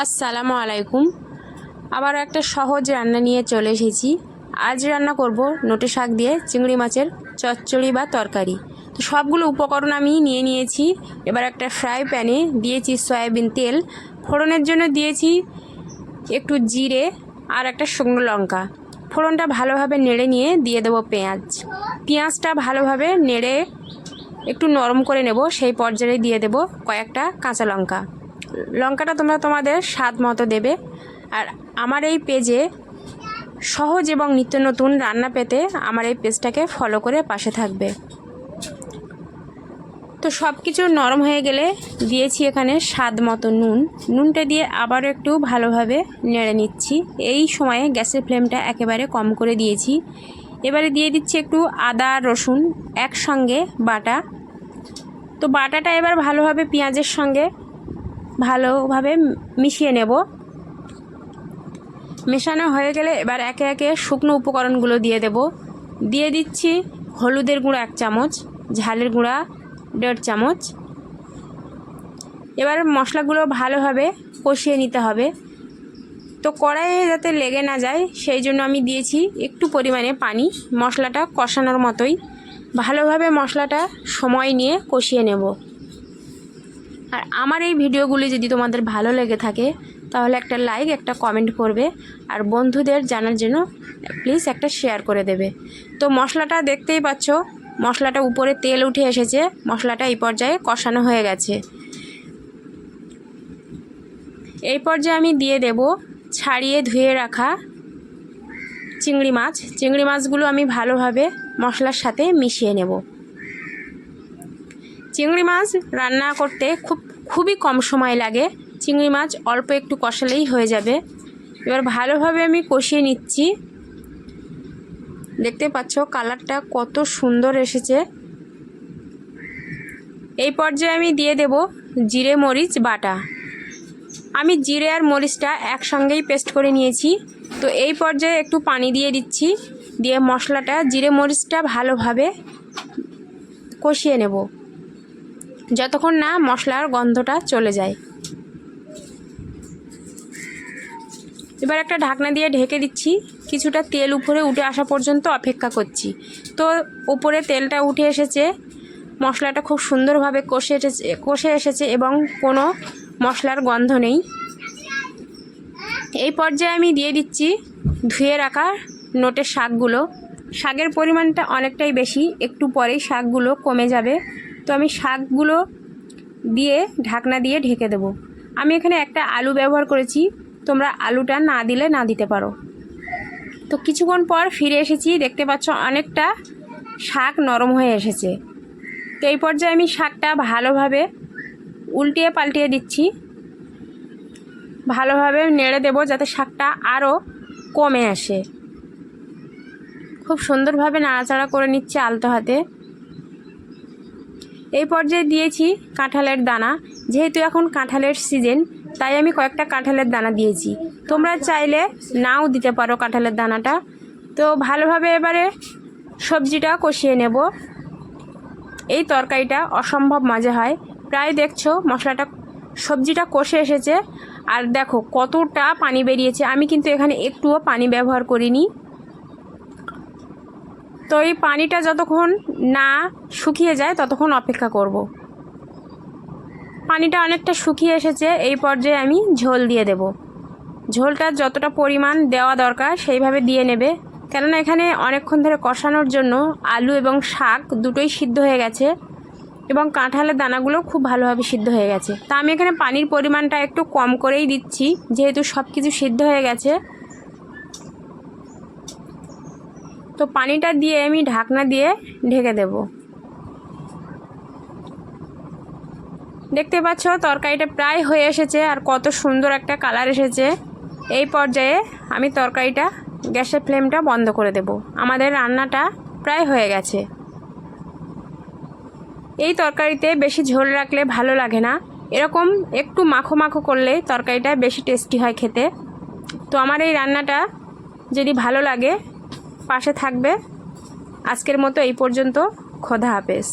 আসসালামু আলাইকুম। আবার একটা সহজ রান্না নিয়ে চলে এসেছি। আজ রান্না করব নোটে শাক দিয়ে চিংড়ি মাছের চচ্চড়ি বা তরকারি। তো সবগুলো উপকরণ আমি নিয়ে নিয়েছি। এবার একটা ফ্রাই প্যানে দিয়েছি সয়াবিন তেল। ফোড়নের জন্য দিয়েছি একটু জিরে আর একটা শুকনো লঙ্কা। ফোড়নটা ভালোভাবে নেড়ে নিয়ে দিয়ে দেবো পেঁয়াজ। পেঁয়াজটা ভালোভাবে নেড়ে একটু নরম করে নেব। সেই পর্যায়ে দিয়ে দেব কয়েকটা কাঁচা লঙ্কা। লঙ্কাটা তোমরা তোমাদের স্বাদ মতো দেবে। আর আমার এই পেজে সহজ এবং নিত্য নতুন রান্না পেতে আমার এই পেজটাকে ফলো করে পাশে থাকবে। তো সব কিছু নরম হয়ে গেলে দিয়েছি এখানে স্বাদ মতো নুন। নুনটা দিয়ে আবারও একটু ভালোভাবে নেড়ে নিচ্ছি। এই সময়ে গ্যাসের ফ্লেমটা একেবারে কম করে দিয়েছি। এবারে দিয়ে দিচ্ছি একটু আদা, রসুন, একসঙ্গে বাটা। তো বাটাটা এবার ভালোভাবে পেঁয়াজের সঙ্গে ভালোভাবে মিশিয়ে নেব। মেশানো হয়ে গেলে এবার একে একে শুকনো উপকরণগুলো দিয়ে দেব। দিয়ে দিচ্ছি হলুদের গুঁড়া এক চামচ, ঝালের গুঁড়া দেড় চামচ। এবার মশলাগুলো ভালোভাবে কষিয়ে নিতে হবে। তো কড়াইয়ে যাতে লেগে না যায়, সেই জন্য আমি দিয়েছি একটু পরিমাণে পানি। মশলাটা কষানোর মতোই। ভালোভাবে মশলাটা সময় নিয়ে কষিয়ে নেব। আর আমার এই ভিডিওগুলি যদি তোমাদের ভালো লেগে থাকে, তাহলে একটা লাইক একটা কমেন্ট করবে আর বন্ধুদের জানার জন্য প্লিজ একটা শেয়ার করে দেবে। তো মশলাটা দেখতেই পাচ্ছ, মশলাটা উপরে তেল উঠে এসেছে, মশলাটা এই পর্যায়ে কষানো হয়ে গেছে। এই পর্যায়ে আমি দিয়ে দেব ছাড়িয়ে ধুয়ে রাখা চিংড়ি মাছ। চিংড়ি মাছগুলো আমি ভালোভাবে মশলার সাথে মিশিয়ে নেব। চিংড়ি মাছ রান্না করতে খুব, খুবই কম সময় লাগে। চিংড়ি মাছ অল্প একটু কষালেই হয়ে যাবে। এবার ভালোভাবে আমি কষিয়ে নিচ্ছি। দেখতে পাচ্ছ কালারটা কত সুন্দর এসেছে। এই পর্যায়ে আমি দিয়ে দেব জিরে, মরিচ, বাটা। আমি জিরে আর মরিচটা একসঙ্গেই পেস্ট করে নিয়েছি। তো এই পর্যায়ে একটু পানি দিয়ে দিচ্ছি। দিয়ে মশলাটা, জিরে, মরিচটা ভালোভাবে কষিয়ে নেব। যতক্ষণ না মশলার গন্ধটা চলে যায়। এবার একটা ঢাকনা দিয়ে ঢেকে দিচ্ছি। কিছুটা তেল উপরে উঠে আসা পর্যন্ত অপেক্ষা করছি। তো উপরে তেলটা উঠে এসেছে। মশলাটা খুব সুন্দরভাবে কষে এসেছে কষে এসেছে এবং কোনো মশলার গন্ধ নেই। এই পর্যায়ে আমি দিয়ে দিচ্ছি ধুয়ে রাখা নোটের শাকগুলো। শাকের পরিমাণটা অনেকটাই বেশি, একটু পরেই শাকগুলো কমে যাবে। তো আমি শাকগুলো দিয়ে ঢাকনা দিয়ে ঢেকে দেবো। আমি এখানে একটা আলু ব্যবহার করেছি। তোমরা আলুটা না দিলে না দিতে পারো। তো কিছুক্ষণ পর ফিরে এসেছি। দেখতে পাচ্ছ অনেকটা শাক নরম হয়ে এসেছে। তো এই পর্যায়ে আমি শাকটা ভালোভাবে উল্টিয়ে পাল্টিয়ে দিচ্ছি। ভালোভাবে নেড়ে দেব যাতে শাকটা আরও কমে আসে। খুব সুন্দরভাবে নাড়াচাড়া করে নিচ্ছে আলতো হাতে। এই পর্যায়ে দিয়েছি কাঁঠালের দানা। যেহেতু এখন কাঁঠালের সিজন তাই আমি কয়েকটা কাঁঠালের দানা দিয়েছি। তোমরা চাইলে নাও দিতে পারো কাঁঠালের দানাটা। তো ভালোভাবে এবারে সবজিটা কষিয়ে নেব। এই তরকারিটা অসম্ভব মজা হয়। প্রায় দেখছ মশলাটা, সবজিটা কষে এসেছে। আর দেখো কতটা পানি বেরিয়েছে। আমি কিন্তু এখানে একটুও পানি ব্যবহার করিনি। তো এই পানিটা যতক্ষণ না শুকিয়ে যায়, ততক্ষণ অপেক্ষা করব। পানিটা অনেকটা শুকিয়ে এসেছে, এই পর্যায়ে আমি ঝোল দিয়ে দেব। ঝোলটা যতটা পরিমাণ দেওয়া দরকার, সেইভাবে দিয়ে নেবে। কেননা এখানে অনেকক্ষণ ধরে কষানোর জন্য আলু এবং শাক দুটোই সিদ্ধ হয়ে গেছে এবং কাঁঠালের দানাগুলো খুব ভালোভাবে সিদ্ধ হয়ে গেছে। তা আমি এখানে পানির পরিমাণটা একটু কম করেই দিচ্ছি, যেহেতু সব কিছু সিদ্ধ হয়ে গেছে। তো পানিটা দিয়ে আমি ঢাকনা দিয়ে ঢেকে দেব। দেখতে পাচ্ছ, তরকারিটা প্রায় হয়ে এসেছে আর কত সুন্দর একটা কালার এসেছে। এই পর্যায়ে আমি তরকারিটা গ্যাসের ফ্লেমটা বন্ধ করে দেব। আমাদের রান্নাটা প্রায় হয়ে গেছে। এই তরকারিতে বেশি ঝোল রাখলে ভালো লাগে না। এরকম একটু মাখো মাখো করলে তরকারিটা বেশি টেস্টি হয় খেতে। তো আমার এই রান্নাটা যদি ভালো লাগে পাশে থাকবে। আজকের মতো এই পর্যন্ত। খোদা হাফেজ।